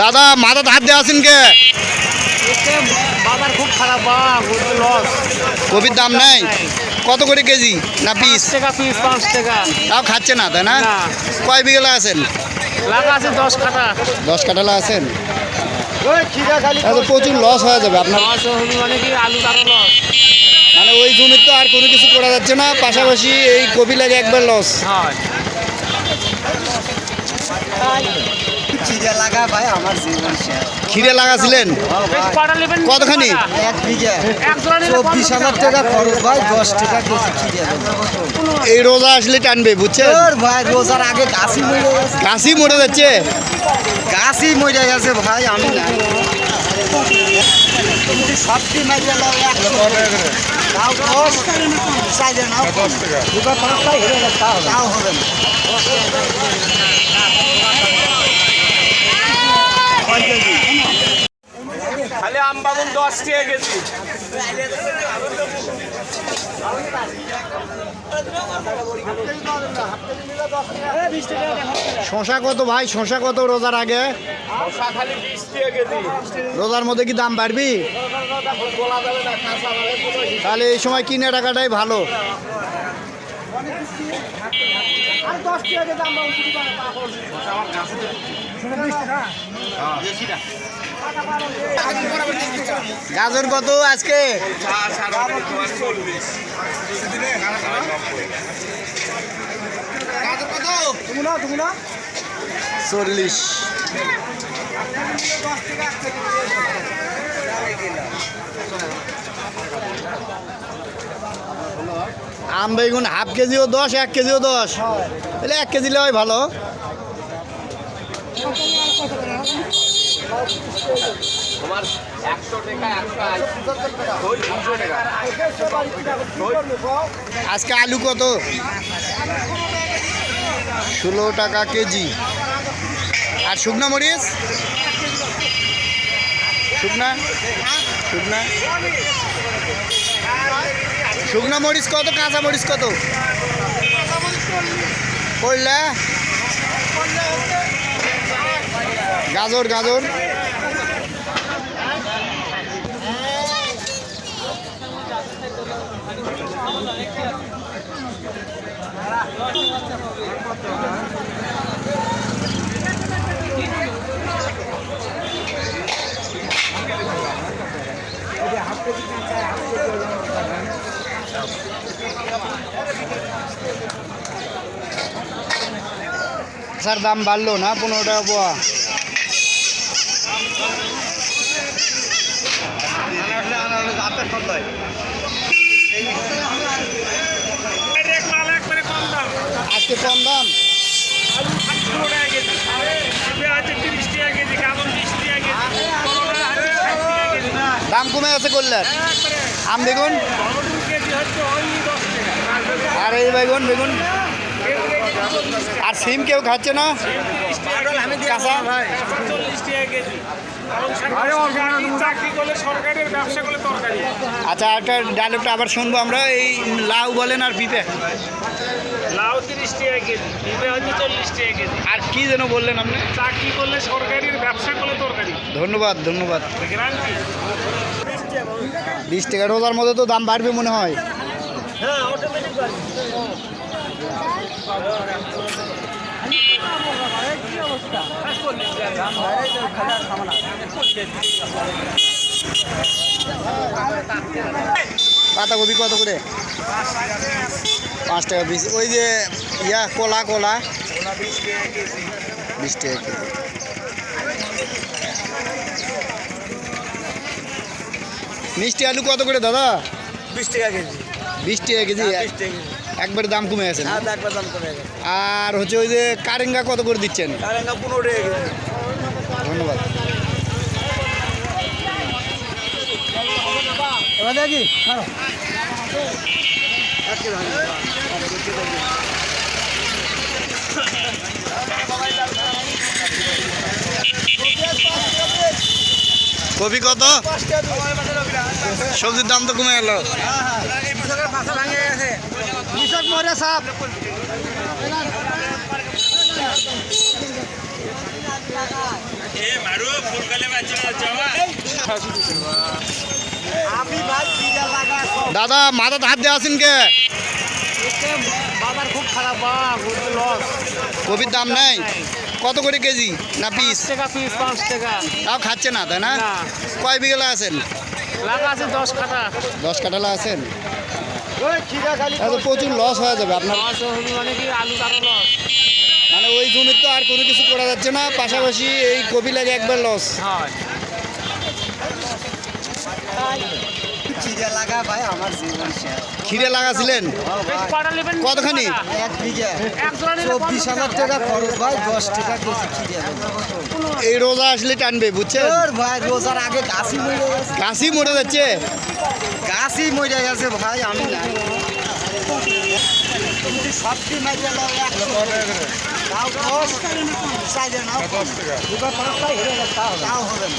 দাদা মাথা হাত দেওয়া আছেন কে? বাজার খুব খারাপ লস কপির দাম নাই? কত করে কেজি? না পিস টাকা পিস পাঁচ টাকা। তাও খাচ্ছে না তাই না। কয় বিঘেলা আছেন? লাগা আছে দশ কাটা দশ কাটালা আছেন? প্রচুর লস হয়ে যাবে আপনার। মানে কি আলু লস মানে ওই জমির তো আর কোনো কিছু করা যাচ্ছে না পাশাপাশি এই কপি লাগে একবার লস হয়। চিড়ে লাগা ভাই আমার জীবন শেষ। খিরে লাগাছিলেন? কতখানি? এক বিঘা। চব্বিশ হাজার টাকা? খরচ ভাই দশ টাকা কেজি চিড়ে এই রোজা আসলে টানবে বুঝছেন? ভাই রোজার আগে গাছই মরে গেছে। কাশি মরে যাচ্ছে? গাছই মরে গেছে ভাই আমি না সবটি মাইরে লাও একশো তাও দশ চাইলে নাও দুটো পাঁচটাই হেরে গেছে তাও তাও হবে না খালি আম টাকা কেজি শশা কত ভাই? শশা কত রোজার আগে? টাকা রোজার মধ্যে কি দাম বাড়বি? তাহলে এই সময় কিনে টাকাটাই ভালো। গাজর কত আজকে? চল্লিশ। আম বেগুন হাফ কেজিও দশ, এক কেজিও দশ। তাহলে এক কেজি হয় ভালো। তোমার একশো টাকা একশো টাকা। আজকে আলু কত? ষোলো টাকা কেজি। আর শুকনা মরিচ? শুকনা? শুকনা? শুকনা মরিচ কত কাঁচা মরিচ কত? করলা গাজর গাজর। স্যার দাম বাড়লো না? পনেরো টাকা পোয়া। আজকে কম দাম? দাম কমে আছে করলেন আম বেগুন? আর এই বেগুন বেগুন? আর সিম কেউ খাচ্ছে না? কাঁচা? আচ্ছা একটা ডায়লগটা আবার শুনব আমরা। এই লাউ বলেন আর পিপে লাউ তিরিশ টাকা কেজি ডিমে হচ্ছে চল্লিশ টাকা কেজি। আর কি যেন বললেন আপনি? চাকরি করলে সরকারের ব্যবসা করলে তরকারি। ধন্যবাদ ধন্যবাদ। বিশ টাকা রোজার মধ্যে তো দাম বাড়বে মনে হয়। পাতাকপি কত করে? পাঁচ টাকা পিস ওই যে ইয়া কলা কলা। বিশ টাকা কেজি। মিষ্টি আলু কত করে দাদা? বিশ টাকা কেজি। বিশ টাকা কেজি। বিশ টাকা কেজি। একবার দাম কমে গেছে হ্যাঁ একবার দাম কমে গেছে। আর হচ্ছে ওই যে কারেঙ্গা কত করে দিচ্ছেন? কারেঙ্গা পনেরো টাকা ধন্যবাদ। এবার দেখি কপি কত? সবজির দাম তো কমে গেল। দাদা মাথা হাত দিয়ে আছেন কে? বাবার খুব খারাপ কপির দাম নাই? কত করে কেজি? না পিস টাকা পিস পাঁচ টাকা। তাও খাচ্ছে না তাই না। কয় বিঘেলা আছেন? লাগা আছে দশ কাটা দশ কাঠালা আছেন? প্রচুর লস হয়ে যাবে আপনার। মানে কি আলু লস মানে ওই জমির তো আর কোনো কিছু করা যাচ্ছে না পাশাপাশি এই কপি লাগে একবার লস হয়। খিদে লাগা ভাই আমার জীবন শেষ। খিরে লাগাছিলেন? কতখানি? এক বিঘা। চব্বিশ হাজার টাকা খরচ ভাই দশ টাকা কেজি এই রোজা আসলে টানবে বুঝছেন? ভাই রোজার আগে মরে গেছে। গাছই মরে যাচ্ছে? গাছই মরে গেছে ভাই আমি নাই সবটি মারিয়ে দাও এক তাও দশ চাইলে নাও। দুটো গেছে তাও তাও হবে না।